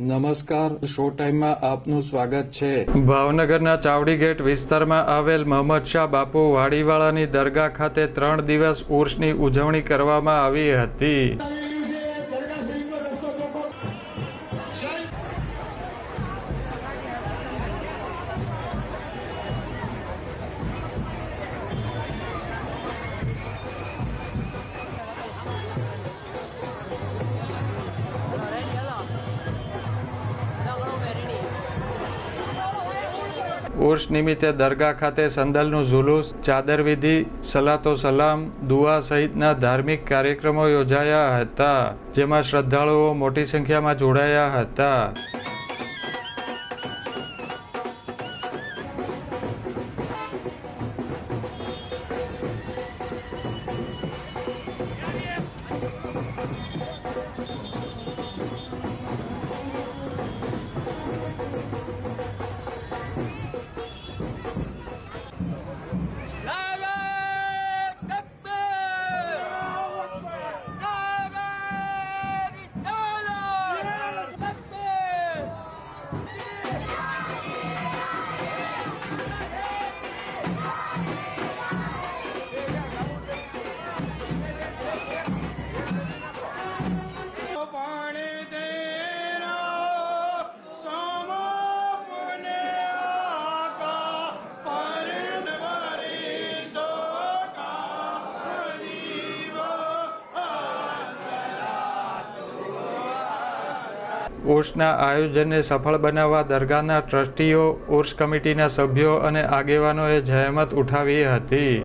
નમસ્કાર, શો ટાઈમમાં આપનું સ્વાગત છે. ભાવનગરના ચાવડી ગેટ વિસ્તારમાં આવેલ મહમદ શાહ બાપુ વાડીવાળાની દરગાહ ખાતે ત્રણ દિવસ ઉર્સની ઉજવણી કરવામાં આવી હતી. ઉર્સ નિમિત્તે દરગાહ ખાતે સંદલનું ઝુલુસ ચાદર વિધિ, સલાતો સલામ, દુઆ સહિતના ધાર્મિક કાર્યક્રમો યોજાયા હતા, જેમાં શ્રદ્ધાળુઓ મોટી સંખ્યામાં જોડાયા હતા. ઉર્સના આયોજનને સફળ બનાવવા દરગાહના ટ્રસ્ટીઓ ઉર્સ કમિટીના સભ્યો અને આગેવાનોએ જહેમત ઉઠાવી હતી.